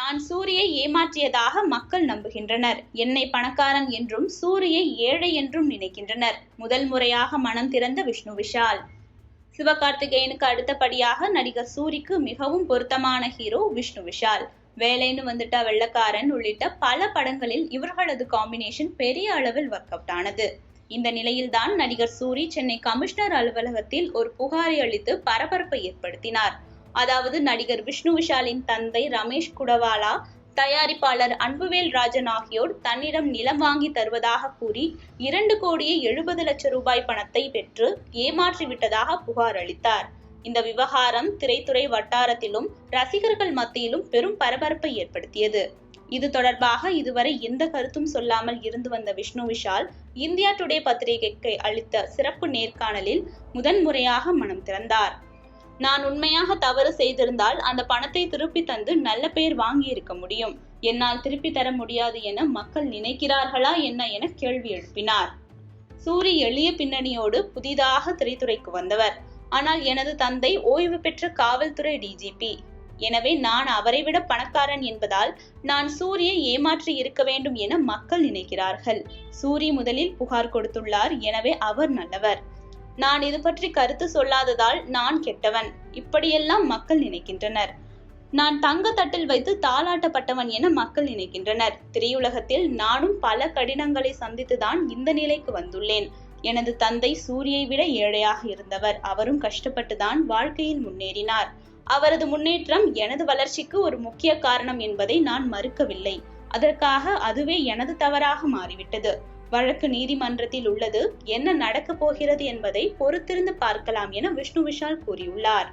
நான் சூரியை ஏமாற்றியதாக மக்கள் நம்புகின்றனர். என்னை பணக்காரன் என்றும் சூரியை ஏழை என்றும் நினைக்கின்றனர். முதல் முறையாக மனம் திறந்த விஷ்ணு விஷால். சிவகார்த்திகேயனுக்கு அடுத்தபடியாக நடிகர் சூரிக்கு மிகவும் பொருத்தமான ஹீரோ விஷ்ணு விஷால். வேலைன்னு வந்துட்டா வெள்ளக்காரன் உள்ளிட்ட பல படங்களில் இவர்களது காம்பினேஷன் பெரிய அளவில் ஒர்க் அவுட் ஆனது. இந்த நிலையில்தான் நடிகர் சூரி சென்னை கமிஷனர் அலுவலகத்தில் ஒரு புகாரை அளித்து பரபரப்பை ஏற்படுத்தினார். அதாவது நடிகர் விஷ்ணு விஷாலின் தந்தை ரமேஷ் குடவாலா தயாரிப்பாளர் அன்புவேல் ராஜன் ஆகியோர் தன்னிடம் நிலம் வாங்கி தருவதாக கூறி இரண்டு கோடியே எழுபது லட்சம் ரூபாய் பணத்தை பெற்று ஏமாற்றி விட்டதாக புகார் அளித்தார். இந்த விவகாரம் திரைத்துறை வட்டாரத்திலும் ரசிகர்கள் மத்தியிலும் பெரும் பரபரப்பை ஏற்படுத்தியது. இது தொடர்பாக இதுவரை எந்த கருத்தும் சொல்லாமல் இருந்து வந்த விஷ்ணு விஷால் இந்தியா டுடே பத்திரிகைக்கு அளித்த சிறப்பு நேர்காணலில் முதன்முறையாக மனம் திறந்தார். நான் உண்மையாக தவறு செய்திருந்தால் அந்த பணத்தை திருப்பி தந்து நல்ல பெயர் வாங்கியிருக்க முடியும். என்னால் திருப்பி தர முடியாது என மக்கள் நினைக்கிறார்களா என்ன என கேள்வி எழுப்பினார். சூரி எளிய பின்னணியோடு புதிதாக திரைத்துறைக்கு வந்தவர். ஆனால் எனது தந்தை ஓய்வு பெற்ற காவல்துறை டிஜிபி எனவே நான் அவரை விட பணக்காரன் என்பதால் நான் சூரியை ஏமாற்றி இருக்க வேண்டும் என மக்கள் நினைக்கிறார்கள். சூரி முதலில் புகார் கொடுத்துள்ளார். எனவே அவர் நல்லவர். நான் இது பற்றி கருத்து சொல்லாததால் நான் கெட்டவன். இப்படியெல்லாம் மக்கள் நினைக்கின்றனர். நான் தங்க தட்டில் வைத்து தாளாட்டப்பட்டவன் என மக்கள் நினைக்கின்றனர். திரையுலகத்தில் நானும் பல கடினங்களை சந்தித்துதான் இந்த நிலைக்கு வந்துள்ளேன். எனது தந்தை சூரியை விட ஏழையாக இருந்தவர். அவரும் கஷ்டப்பட்டுதான் வாழ்க்கையில் முன்னேறினார். அவரது முன்னேற்றம் எனது வளர்ச்சிக்கு ஒரு முக்கிய காரணம் என்பதை நான் மறுக்கவில்லை. அதற்காக அதுவே எனது தவறாக மாறிவிட்டது. வழக்கு நீதிமன்றத்தில் உள்ளது. என்ன நடக்கப் போகிறது என்பதை பொறுத்திருந்து பார்க்கலாம் என விஷ்ணு விஷால் கூறியுள்ளார்.